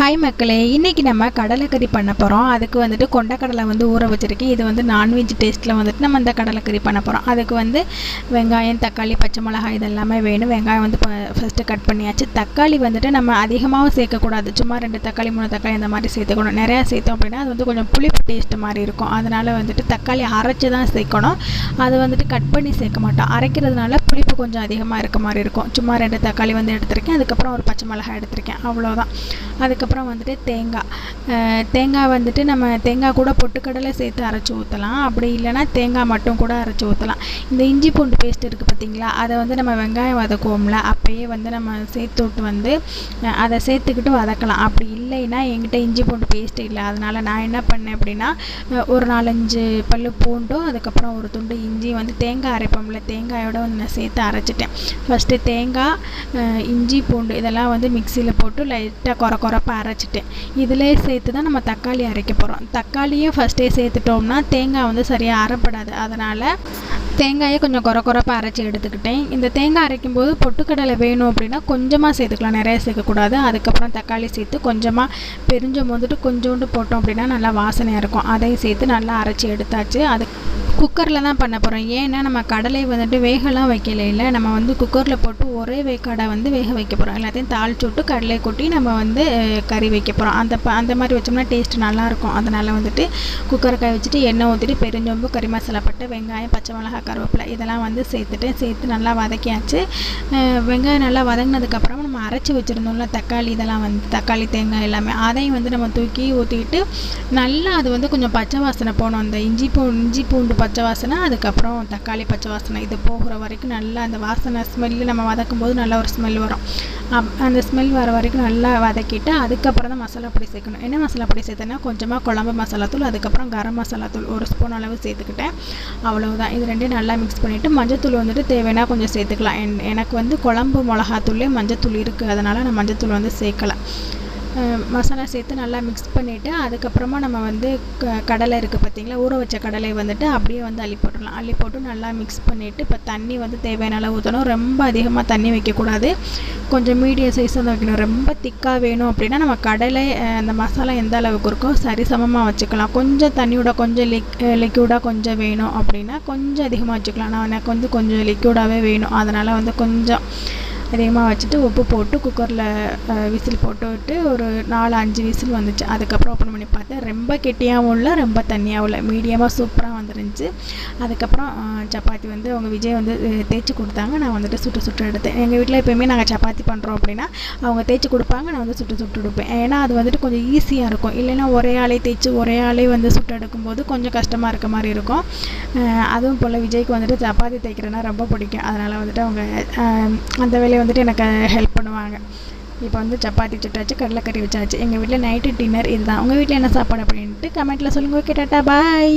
Hi மக்களே இன்றைக்கி நம்ம கடலைக்கறி பண்ண போகிறோம் அதுக்கு வந்துட்டு கொண்டக்கடலை வந்து ஊற வச்சுருக்கேன். இது வந்து நான்வெஜ் டேஸ்ட்டில் வந்துட்டு நம்ம இந்த கடலைக்கறி பண்ண போகிறோம் அதுக்கு வந்து வெங்காயம் தக்காளி பச்சை மிளகாய் இதெல்லாமே வேணும். வெங்காயம் வந்து ஃபஸ்ட்டு கட் பண்ணியாச்சு. தக்காளி வந்துட்டு நம்ம அதிகமாகவும் சேர்க்கக்கூடாது. சும்மா ரெண்டு தக்காளி மூணு தக்காளி இந்த மாதிரி சேர்த்துக்கணும். நிறையா சேர்த்தோம் அப்படின்னா அது வந்து கொஞ்சம் புளிப்பு டேஸ்ட் மாதிரி இருக்கும். அதனால் வந்துட்டு தக்காளி அரைச்சி தான் சேர்க்கணும். அது வந்துட்டு கட் பண்ணி சேர்க்க மாட்டோம். அரைக்கிறதுனால புளிப்பு கொஞ்சம் அதிகமாக இருக்க மாதிரி இருக்கும். சும்மா ரெண்டு தக்காளி வந்து எடுத்திருக்கேன். அதுக்கப்புறம் ஒரு பச்சை மிளகாய் எடுத்திருக்கேன். அவ்வளோதான் அதுக்கப்புறம் வந்துட்டு தேங்காய். தேங்காய் வந்துட்டு நம்ம தேங்காய் கூட பொட்டுக்கடலை சேர்த்து அரைச்சி ஊற்றலாம் அப்படி இல்லைன்னா தேங்காய் மட்டும் கூட அரைச்சி ஊற்றலாம் இந்த இஞ்சி பூண்டு பேஸ்ட் இருக்குது பார்த்தீங்களா? அதை வந்து நம்ம வெங்காயம் வதக்குவோம்ல அப்போயே வந்து நம்ம சேர்த்து விட்டு வந்து அதை சேர்த்துக்கிட்டு வதக்கலாம். அப்படி இல்லைன்னா என்கிட்ட இஞ்சி பூண்டு பேஸ்ட் இல்லை. அதனால் நான் என்ன பண்ணேன் அப்படின்னா ஒரு நாலஞ்சு பல்லு பூண்டும் அதுக்கப்புறம் ஒரு துண்டு இஞ்சி வந்து தேங்காய் அரைப்போம்ல தேங்காயோட வந்து நான் சேர்த்து அரைச்சிட்டேன். ஃபஸ்ட்டு தேங்காய் இஞ்சி பூண்டு இதெல்லாம் வந்து மிக்சியில் போட்டு லைட்டாக குறை குறைப்பாக அரைச்சிட்டேன். இதிலே சேர்த்து தான் நம்ம தக்காளி அரைக்க போகிறோம் தக்காளியும் ஃபஸ்ட்டே சேர்த்துட்டோம்னா தேங்காய் வந்து சரியாக அரைப்படாது. அதனால் தேங்காயை கொஞ்சம் குறை குறைப்பாக அரைச்சி எடுத்துக்கிட்டேன். இந்த தேங்காய் அரைக்கும் போது பொட்டுக்கடலை வேணும் அப்படின்னா கொஞ்சமாக சேர்த்துக்கலாம். நிறைய சேர்க்கக்கூடாது. அதுக்கப்புறம் தக்காளி சேர்த்து கொஞ்சமாக பெருஞ்சம் வந்துட்டு கொஞ்சோண்டு போட்டோம் அப்படின்னா நல்லா வாசனையாக இருக்கும். அதையும் சேர்த்து நல்லா அரைச்சி எடுத்தாச்சு. அது குக்கரில் தான் பண்ண போகிறோம் ஏன்னா நம்ம கடலை வந்துட்டு வேகலாம் வைக்கல. இல்லை நம்ம வந்து குக்கரில் போட்டு ஒரே வேக்காடை வந்து வேக வைக்க போகிறோம் எல்லாத்தையும் தாளிச்சு விட்டு கடலை கொட்டி நம்ம வந்து கறி வைக்க போகிறோம் அந்த ப அந்த மாதிரி வச்சோம்னா டேஸ்ட் நல்லாயிருக்கும் அதனால் வந்துட்டு குக்கரை காய வச்சுட்டு எண்ணெய் ஊற்றிட்டு பெருஞ்சொம்பு கறி மசாலா பட்டு வெங்காயம் பச்சை மிளகாய் கருவேப்பிலை இதெல்லாம் வந்து சேர்த்துட்டு சேர்த்து நல்லா வதக்கியாச்சு. வெங்காயம் நல்லா வதங்கினதுக்கப்புறம் நம்ம அரைச்சி வச்சுருந்தோம்ல தக்காளி இதெல்லாம் வந்து தக்காளி தேங்காய் எல்லாமே அதையும் வந்து நம்ம தூக்கி ஊற்றிட்டு நல்லா அது வந்து கொஞ்சம் பச்சை வாசனை போகணும். அந்த இஞ்சி பூ இஞ்சி பூண்டு பச்சை பச்சை வாசனை அதுக்கப்புறம் தக்காளி பச்சை வாசனை. இது போகிற வரைக்கும் நல்லா அந்த வாசனை ஸ்மெல்லு நம்ம வதக்கும் போது நல்ல ஒரு ஸ்மெல் வரும். அப் அந்த ஸ்மெல் வர வரைக்கும் நல்லா வதக்கிட்டு அதுக்கப்புறம் தான் மசாலா பொடி சேர்க்கணும். என்ன மசாலா பொடி சேர்த்தேன்னா கொஞ்சமாக குழம்பு மசாலா தூள் அதுக்கப்புறம் கரம் மசாலா தூள் ஒரு ஸ்பூன் அளவு சேர்த்துக்கிட்டேன். அவ்வளோதான் இது ரெண்டையும் நல்லா மிக்ஸ் பண்ணிவிட்டு மஞ்சத்தூள் வந்துட்டு தேவைன்னா கொஞ்சம் சேர்த்துக்கலாம். என்- எனக்கு வந்து குழம்பு மிளகாத்தூள்லேயே மஞ்சத்தூள் இருக்குது அதனால் நான் மஞ்சத்தூள் வந்து சேர்க்கலை. மசாலா சேர்த்து நல்லா மிக்ஸ் பண்ணிவிட்டு அதுக்கப்புறமா நம்ம வந்து க கடலை இருக்குது பார்த்தீங்களா ஊற வச்ச கடலை வந்துட்டு அப்படியே வந்து அள்ளி போட்டுடலாம். அள்ளி போட்டு நல்லா மிக்ஸ் பண்ணிவிட்டு இப்போ தண்ணி வந்து தேவையான அளவு ஊற்றணும் ரொம்ப அதிகமாக தண்ணி வைக்கக்கூடாது. கொஞ்சம் மீடியம் சைஸ் வந்து வைக்கணும். ரொம்ப திக்காக வேணும் அப்படின்னா நம்ம கடலை அந்த மசாலா எந்த அளவுக்கு இருக்கோ சரிசமமாக வச்சுக்கலாம். கொஞ்சம் தண்ணியோட கொஞ்சம் லிக் லிக்யூடாக கொஞ்சம் வேணும் அப்படின்னா கொஞ்சம் அதிகமாக வச்சுக்கலாம். நான் எனக்கு வந்து கொஞ்சம் லிக்யூடாகவே வேணும். அதனால் வந்து கொஞ்சம் அதிகமாக வச்சுட்டு உப்பு போட்டு குக்கரில் விசில் போட்டு விட்டு ஒரு நாலு அஞ்சு விசில் வந்துச்சு. அதுக்கப்புறம் ஓப்பன் பண்ணி பார்த்தேன். ரொம்ப கெட்டியாகவும் இல்லை ரொம்ப தண்ணியாகவும் இல்லை. மீடியமாக சூப்பராக வந்துருந்துச்சு. அதுக்கப்புறம் சப்பாத்தி வந்து அவங்க விஜய் வந்து தேய்ச்சி கொடுத்தாங்க. நான் வந்துட்டு சுட்டு சுட்டு எடுத்தேன். எங்கள் வீட்டில் எப்போயுமே நாங்கள் சப்பாத்தி பண்ணுறோம் அப்படின்னா அவங்க தேய்ச்சி கொடுப்பாங்க. நான் வந்து சுட்டு சுட்டு எடுப்பேன். ஏன்னா அது வந்துட்டு கொஞ்சம் ஈஸியாக இருக்கும். இல்லைன்னா ஒரே ஆளே தேய்ச்சி ஒரே ஆளே வந்து சுட்டு எடுக்கும்போது கொஞ்சம் கஷ்டமாக இருக்க மாதிரி இருக்கும். அதுவும் போல் விஜய்க்கு வந்துட்டு சப்பாத்தி தேய்க்கிறதுனா ரொம்ப பிடிக்கும். அதனால் வந்துட்டு அவங்க அந்த வேலையை வந்துட்டு எனக்கு ஹெல்ப் பண்ணுவாங்க. இப்போ வந்து சப்பாத்தி சுட்டாச்சு கடலைக்கறி வச்சாச்சு. எங்கள் வீட்டில் நைட்டு டின்னர் இதுதான். உங்கள் வீட்டில் என்ன சாப்பாடு அப்படின்ட்டு கமெண்ட்டில் சொல்லுங்கள் ஓகே டாட்டா பாய்